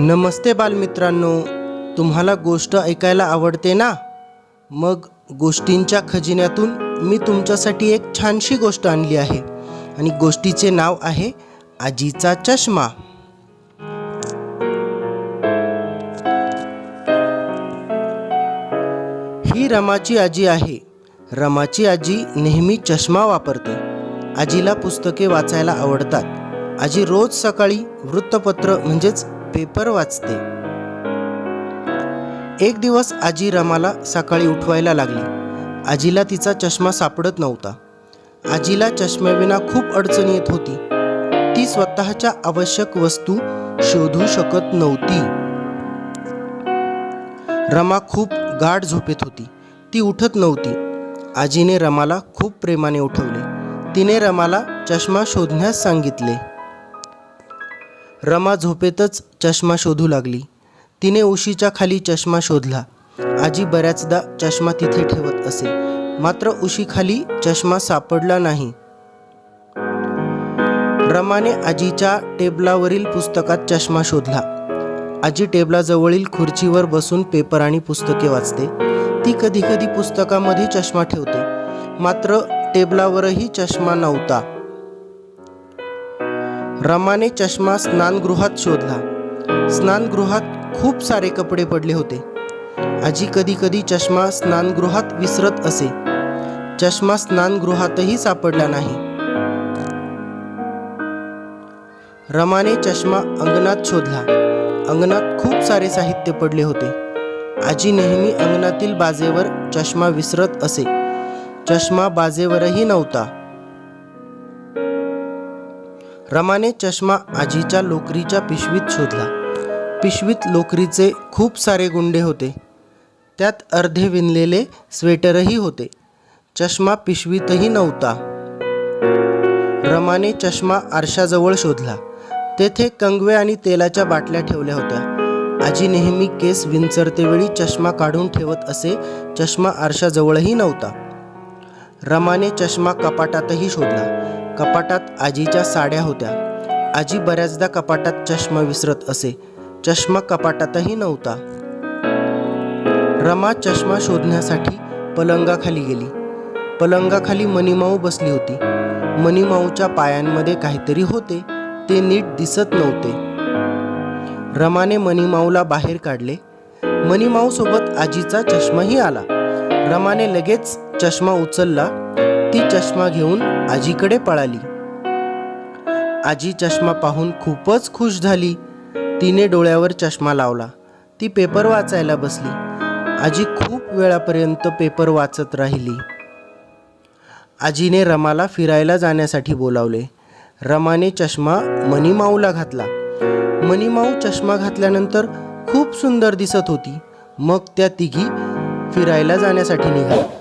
नमस्ते बालमित्रांनो तुम्हाला गोष्ट ऐकायला आवडते ना? मग गोष्टींच्या खजिन्यातून मी तुमच्यासाठी एक छानशी गोष्ट आणली आहे. आणि गोष्टीचे नाव आहे आजीचा चष्मा. ही रमाची आजी आहे. रमाची आजी नेहमी चष्मा वापरते. आजीला पुस्तके वाचायला आवडतात. आजी रोज सकाळी वृत्तपत्र म्हणजेच पेपर वाचते. एक दिवस आजी रमाला सकाळी उठवायला लागली. आजीला तिचा चष्मा सापडत नव्हता. आजीला चष्म्याविना खूप अडचण येत होती. ती स्वतःच्या आवश्यक वस्तू शोधू शकत नव्हती. रमा खूप गाढ झोपेत होती. ती उठत नव्हती. आजीने रमाला खूप प्रेमाने उठवले. तिने रमाला चष्मा शोधण्यास सांगितले. रमा झोपेतच चष्मा शोधू लागली. तिने उशीच्या खाली चष्मा शोधला. आजी बऱ्याचदा चष्मा तिथे ठेवत असे. मात्र उशीखाली चष्मा सापडला नाही. रमाने आजीच्या टेबलावरील पुस्तकात चष्मा शोधला. आजी टेबलाजवळील खुर्चीवर बसून पेपर आणि पुस्तके वाचते. ती कधी कधी पुस्तकामध्ये चष्मा ठेवते. मात्र टेबलावरही चष्मा नव्हता. रमाने चष्मा स्नानगृहात शोधला. स्नानगृहात खूप सारे कपडे पडले होते. आजी कधी कधी चष्मा स्नानगृहात विसरत असे. चष्मा स्नानगृहातही सापडला नाही. रमाने चष्मा अंगणात शोधला. अंगणात खूप सारे साहित्य पडले होते. आजी नेहमी अंगणातील बाजेवर चष्मा विसरत असे. चष्मा बाजेवरही नव्हता. रमाने चष्मा आजीच्या लोकरीच्या पिशवीत शोधला. पिशवीत लोकरीचे खूप सारे गुंडे होते. त्यात अर्धे विणलेले स्वेटरही होते. चष्मा पिशवीतही नव्हता. रमाने चष्मा आरशाजवळ शोधला. तेथे कंगवे आणि तेलाच्या बाटल्या ठेवल्या होत्या. आजी नेहमी केस विंचरतेवेळी चष्मा काढून ठेवत असे चष्मा आरशाजवळही नव्हता. रमाने चष्मा कपाटातही शोधला. कपाटात आजीच्या साड्या होत्या. आजी बऱ्याचदा कपाटात चष्मा विसरत असे. चष्मा कपाटातही नव्हता. रमा चष्मा शोधण्यासाठी पलंगाखाली गेली. पलंगाखाली मनीमाऊ बसली होती. मनीमाऊच्या पायांमध्ये काहीतरी होते ते नीट दिसत नव्हते. रमाने मनीमाऊला बाहेर काढले. मनीमाऊ सोबत आजीचा चष्माही आला. रमाने लगेच चष्मा उचलला. ती चष्मा घेऊन आजीकडे पळाली. आजी चष्मा पाहून खूपच खुश झाली. तिने डोळ्यावर चष्मा लावला. ती पेपर वाचायला बसली. आजी खूप वेळापर्यंत पेपर वाचत राहिली. आजीने रमाला फिरायला जाण्यासाठी बोलावले. रमाने चष्मा मनीमाऊला घातला. मनीमाऊ चष्मा घातल्यानंतर खूप सुंदर दिसत होती. मग त्या तिघी फिरायला जाण्यासाठी निघाल्या.